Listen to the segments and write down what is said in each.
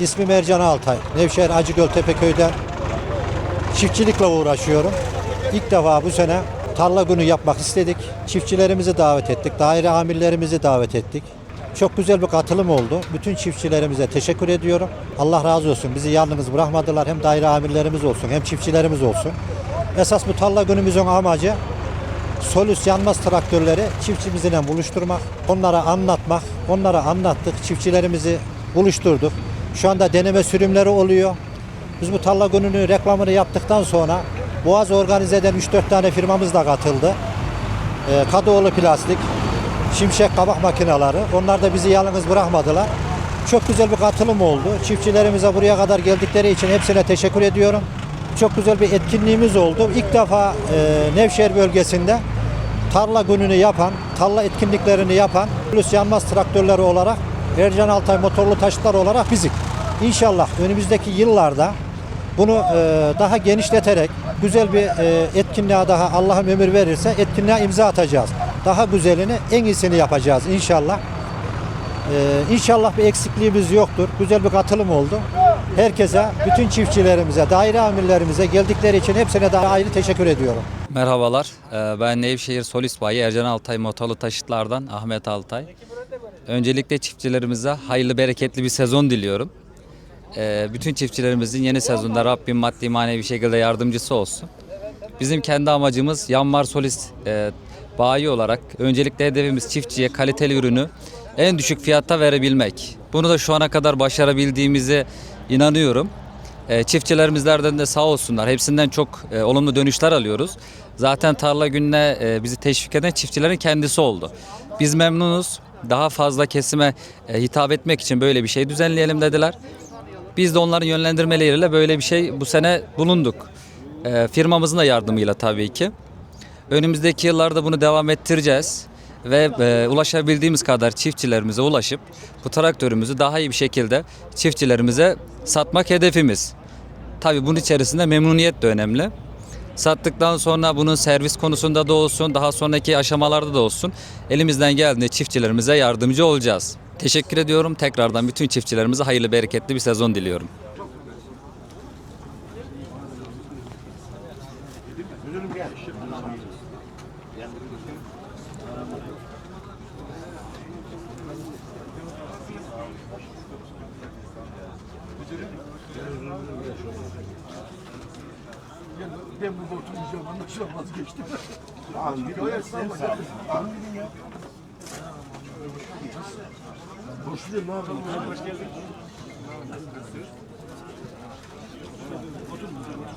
İsmim Ercan Altay. Nevşehir Acıgöl Tepeköy'den çiftçilikle uğraşıyorum. İlk defa bu sene tarla günü yapmak istedik. Çiftçilerimizi davet ettik. Daire amirlerimizi davet ettik. Çok güzel bir katılım oldu. Bütün çiftçilerimize teşekkür ediyorum. Allah razı olsun. Bizi yalnız bırakmadılar. Hem daire amirlerimiz olsun hem çiftçilerimiz olsun. Esas bu tarla günümüzün amacı Solüs yanmaz traktörleri çiftçimizle buluşturmak, onlara anlatmak, onlara anlattık, çiftçilerimizi buluşturduk. Şu anda deneme sürümleri oluyor. Biz bu tarla gününü reklamını yaptıktan sonra Boğaz Organize'den 3-4 tane firmamız da katıldı. Ee, Kadıoğlu Plastik, Şimşek Kabak Makineleri. Onlar da bizi yalnız bırakmadılar. Çok güzel bir katılım oldu. Çiftçilerimize buraya kadar geldikleri için hepsine teşekkür ediyorum. Çok güzel bir etkinliğimiz oldu. İlk defa e, Nevşehir bölgesinde tarla gününü yapan, tarla etkinliklerini yapan Plus yanmaz traktörleri olarak Ercan Altay motorlu taşıtlar olarak bizik. İnşallah önümüzdeki yıllarda bunu e, daha genişleterek güzel bir e, etkinliğe daha Allah'ım ömür verirse etkinliğe imza atacağız. Daha güzelini, en iyisini yapacağız inşallah. Ee, inşallah bir eksikliğimiz yoktur. Güzel bir katılım oldu. Herkese, bütün çiftçilerimize, daire amirlerimize geldikleri için hepsine de ayrı teşekkür ediyorum. Merhabalar, ee, ben Nevşehir Solis Bayi Ercan Altay Motorlu Taşıtlardan Ahmet Altay. Öncelikle çiftçilerimize hayırlı bereketli bir sezon diliyorum. Ee, Bütün çiftçilerimizin yeni sezonda Rabbim maddi manevi şekilde yardımcısı olsun. Bizim kendi amacımız Yanmar Solis e, bayi olarak öncelikle hedefimiz çiftçiye kaliteli ürünü en düşük fiyatta verebilmek. Bunu da şu ana kadar başarabildiğimize inanıyorum. E, çiftçilerimizlerden de sağ olsunlar. Hepsinden çok e, olumlu dönüşler alıyoruz. Zaten tarla gününe e, bizi teşvik eden çiftçilerin kendisi oldu. Biz memnunuz. Daha fazla kesime e, hitap etmek için böyle bir şey düzenleyelim dediler. Biz de onların yönlendirmeleriyle böyle bir şey bu sene bulunduk. E, firmamızın da yardımıyla tabii ki. Önümüzdeki yıllarda bunu devam ettireceğiz ve e, ulaşabildiğimiz kadar çiftçilerimize ulaşıp bu traktörümüzü daha iyi bir şekilde çiftçilerimize satmak hedefimiz. Tabii bunun içerisinde memnuniyet de önemli. Sattıktan sonra bunun servis konusunda da olsun, daha sonraki aşamalarda da olsun elimizden geldiğince çiftçilerimize yardımcı olacağız. Teşekkür ediyorum. Tekrardan bütün çiftçilerimize hayırlı bereketli bir sezon diliyorum. Ben burada oturmayacağım anlaşılan vazgeçtim. Hoş geldin abi. Hoş geldin.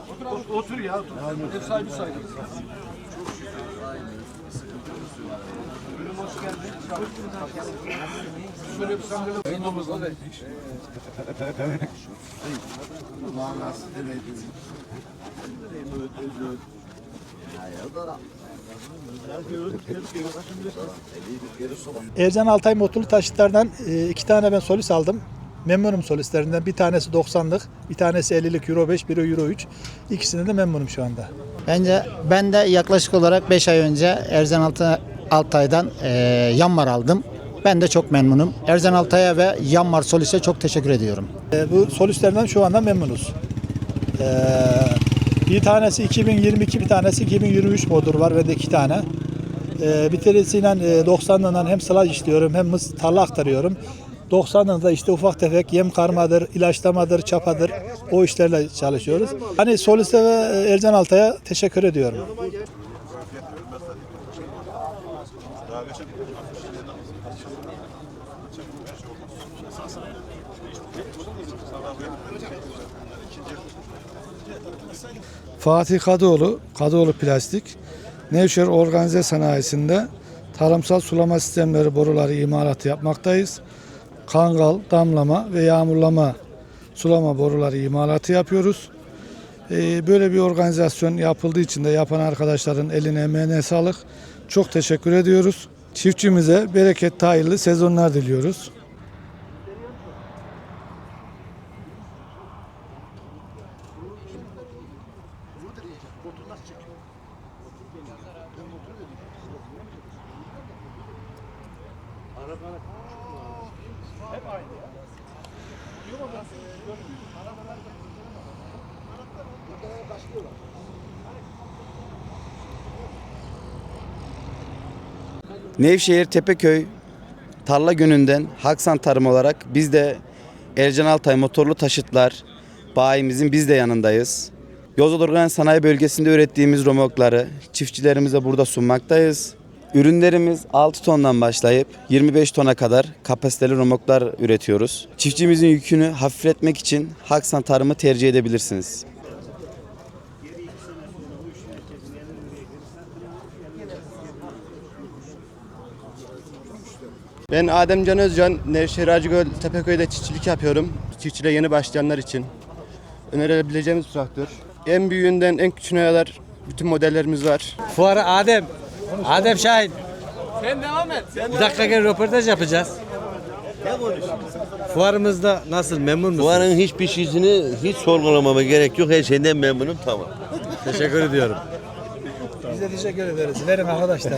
Otur, otur ya. Otur. Ev sahibi sahibi. Buyurun hoş geldin. Şöyle bir sandalye koymamız da. Manası demedim. Ercan Altay motorlu taşıtlardan e, iki tane ben solis aldım. Memnunum solislerinden. Bir tanesi 90'lık, bir tanesi 50'lik Euro 5, biri Euro 3. İkisinde de memnunum şu anda. Bence ben de yaklaşık olarak 5 ay önce Erzen Altay, Altay'dan eee Yanmar aldım. Ben de çok memnunum. Erzen Altay'a ve Yanmar Solis'e çok teşekkür ediyorum. E, bu solislerden şu anda memnunuz. E, bir tanesi 2022, bir tanesi 2023 motor var ve de iki tane. E, bir tanesiyle e, 90'lığından hem sılaj işliyorum hem mıs tarla aktarıyorum. 90'lığında da işte ufak tefek yem karmadır, ilaçlamadır, çapadır o işlerle çalışıyoruz. Hani Solis'e ve Ercan Altay'a teşekkür ediyorum. Fatih Kadıoğlu, Kadıoğlu Plastik, Nevşehir Organize Sanayisi'nde tarımsal sulama sistemleri boruları imalatı yapmaktayız. Kangal, damlama ve yağmurlama sulama boruları imalatı yapıyoruz. Ee, Böyle bir organizasyon yapıldığı için de yapan arkadaşların eline emeğine sağlık. Çok teşekkür ediyoruz. Çiftçimize bereketli hayırlı sezonlar diliyoruz. Nevşehir Tepeköy Tarla Günü'nden Haksan Tarım olarak biz de Ercan Altay motorlu taşıtlar bayimizin biz de yanındayız. Yozgat Organ Sanayi Bölgesi'nde ürettiğimiz romokları çiftçilerimize burada sunmaktayız. Ürünlerimiz 6 tondan başlayıp 25 tona kadar kapasiteli romoklar üretiyoruz. Çiftçimizin yükünü hafifletmek için Haksan Tarım'ı tercih edebilirsiniz. Ben Adem Can Özcan, Nevşehir Acıgöl Tepeköy'de çiftçilik yapıyorum. Çiftçiliğe yeni başlayanlar için önerebileceğimiz bir traktör. En büyüğünden en küçüğüne kadar bütün modellerimiz var. Fuarı Adem. Adem Şahin. Sen devam et. Bir dakika gel röportaj yapacağız. Fuarımızda nasıl memnun musun? Fuarın hiçbir şeysini hiç sorgulamama gerek yok. Her şeyden memnunum tamam. Teşekkür ediyorum. Biz de teşekkür ederiz. Verin arkadaşlar.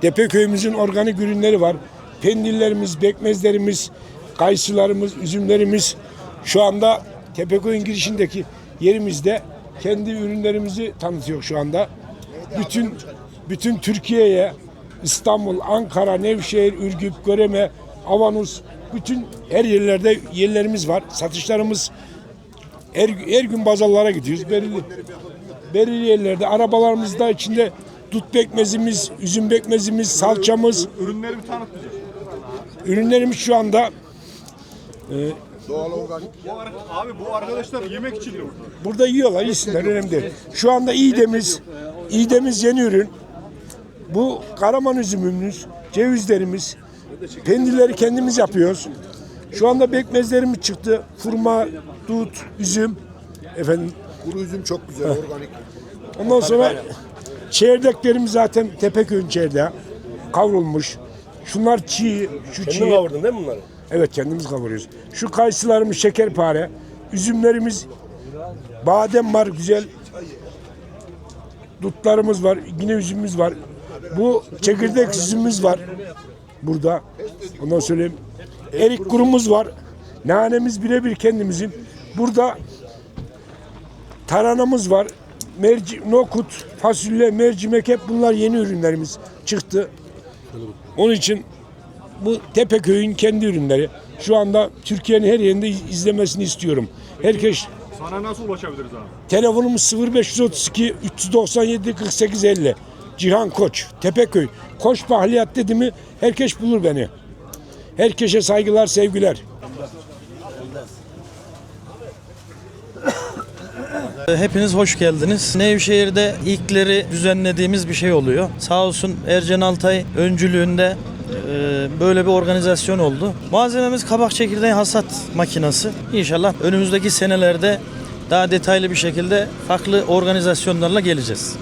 Tepeköy'ümüzün organik ürünleri var. Pendillerimiz, bekmezlerimiz, kayısılarımız, üzümlerimiz. Şu anda Tepeköy'ün girişindeki yerimizde kendi ürünlerimizi tanıtıyor şu anda. Bütün bütün Türkiye'ye İstanbul, Ankara, Nevşehir, Ürgüp, Göreme, Avanus bütün her yerlerde yerlerimiz var. Satışlarımız her, her gün pazarlara gidiyoruz. Belirli, belirli yerlerde arabalarımızda içinde dut bekmezimiz, üzüm bekmezimiz, salçamız. Ürünleri bir tanıt bize. Ürünlerimiz şu anda Doğal organik. Bu ar- abi bu arkadaşlar yemek için yok. burada yiyorlar, yesinler önemli değil. Şu anda iğdemiz, iğdemiz yeni ürün. Bu karaman üzümümüz, cevizlerimiz, pendilleri kendimiz yapıyoruz. Şu anda bekmezlerimiz çıktı. Furma, dut, üzüm. Efendim Kuru üzüm çok güzel organik. Ondan sonra çekirdeklerimiz zaten Tepeköy'ün çekirdeği. Kavrulmuş. Şunlar çiğ, şu çiğ. kavurdun değil mi bunları? Evet kendimiz kavuruyoruz. Şu kayısılarımız şekerpare. Üzümlerimiz badem var güzel. Dutlarımız var. Yine üzümümüz var. Bu çekirdek üzümümüz var. Burada. Ondan söyleyeyim. Erik kurumuz var. Nanemiz birebir kendimizin. Burada taranamız var. Merci, nokut, fasulye, mercimek hep bunlar yeni ürünlerimiz çıktı. Onun için bu Tepeköy'ün kendi ürünleri. Şu anda Türkiye'nin her yerinde iz- izlemesini istiyorum. Herkes Sana nasıl ulaşabiliriz abi? telefonumuz 0532 397 48 50. Cihan Koç, Tepeköy. Koç Bahliyat dedi mi herkes bulur beni. Herkese saygılar, sevgiler. Hepiniz hoş geldiniz. Nevşehir'de ilkleri düzenlediğimiz bir şey oluyor. Sağ olsun Ercan Altay öncülüğünde böyle bir organizasyon oldu. Malzememiz kabak çekirdeği hasat makinası. İnşallah önümüzdeki senelerde daha detaylı bir şekilde farklı organizasyonlarla geleceğiz.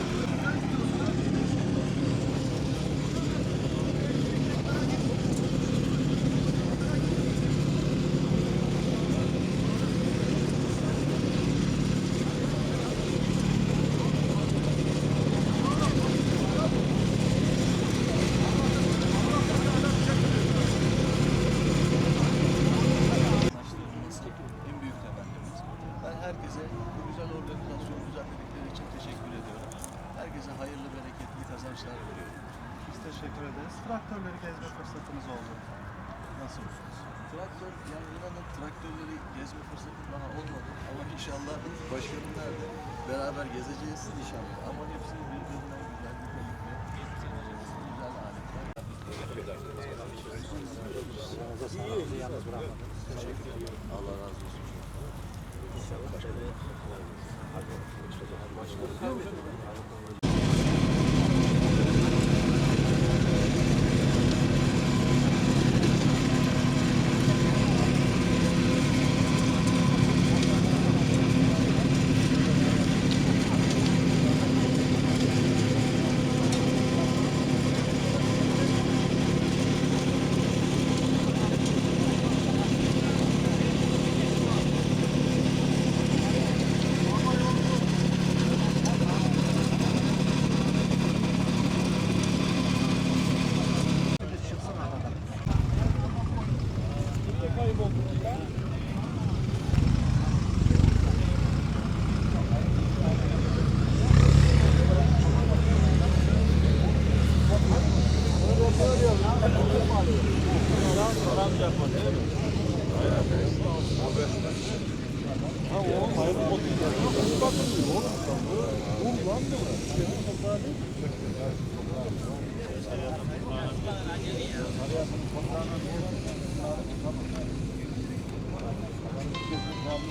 En büyük temennimiz. Ben herkese bu güzel organizasyonu düzenledikleri için teşekkür ediyorum. Herkese hayırlı, bereketli kazançlar diliyorum. Biz teşekkür ederiz. Traktörleri gezme fırsatımız oldu. Nasıl? Traktör, yani inanın traktörleri gezme fırsatım daha olmadı. Ama inşallah başkanımla da beraber gezeceğiz inşallah. Ama hepsi birbirinden güzel, nitelikli, güzel aletler. Allah razı olsun.